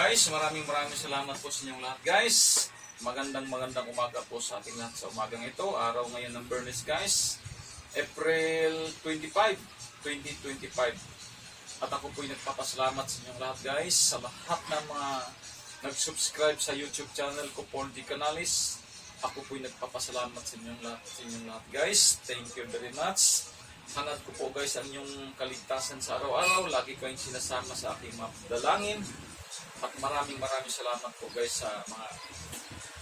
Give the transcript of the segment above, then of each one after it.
Guys, maraming maraming salamat po sa inyong lahat. Guys, magandang magandang umaga po sa ating lahat sa umagang ito. Araw ngayon ng Bernice guys. April 25, 2025. At ako po'y nagpapasalamat sa inyong lahat guys. Sa lahat ng mga nag-subscribe sa YouTube channel ko, Paul D. Canalis. Ako po'y nagpapasalamat sa inyong lahat, sa inyong lahat guys. Thank you very much. Hangat ko po guys ang inyong kaligtasan sa araw-araw. Lagi kayong sinasama sa aking mga dalangin. At maraming maraming salamat po guys sa mga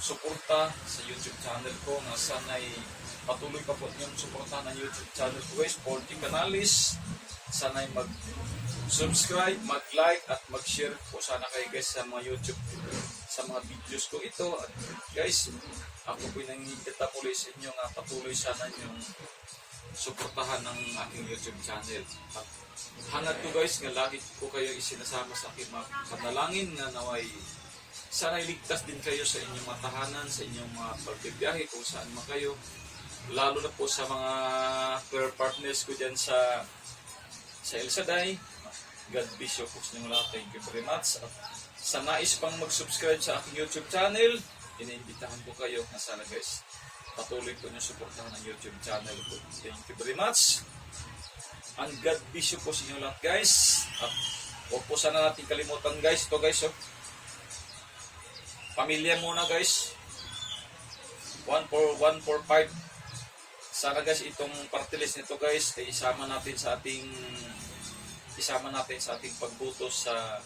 suporta sa YouTube channel ko na sana'y patuloy pa po niyong suporta ng YouTube channel ko guys, Paul T. Canalis. Sana'y mag subscribe, mag-like at mag-share po sana kayo guys sa mga YouTube sa mga videos ko ito. At guys, ako po nangingita muli sa inyo nga patuloy sana yung suportahan ng aking YouTube channel. At hangad ko guys nga lagi ko kayo isinasama sa aking mga panalangin nga naway sana iligtas din kayo sa inyong mga tahanan, sa inyong mga pagbibiyahe kung saan man kayo. Lalo na po sa mga prayer partners ko dyan sa sa El Shaddai. God bless you po sa inyong lahat. Thank you very much. At sa nais pang mag-subscribe sa aking YouTube channel, iniimbitahan ko kayo na sana guys patuloy po niyo suportahan ang YouTube channel ko. Thank you very much. And God bless you po sa inyo lahat guys. At huwag po sana natin kalimutan guys. Ito guys oh. Pamilya muna guys. 1 for 1 for 5. Sana guys itong party list nito guys ay isama natin sa ating isama natin sa ating pagbutos sa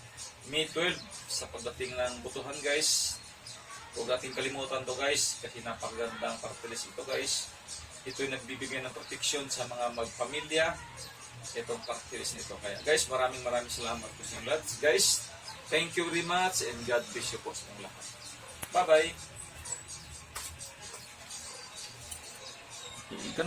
May 12 sa pagdating ng butuhan guys. Huwag natin kalimutan to guys kasi napakagandang party list ito guys. Ito'y nagbibigay ng proteksyon sa mga magpamilya. Itong party list nito. Kaya guys, maraming maraming salamat po sa lahat. Guys, thank you very much and God bless you po sa lahat. Bye-bye!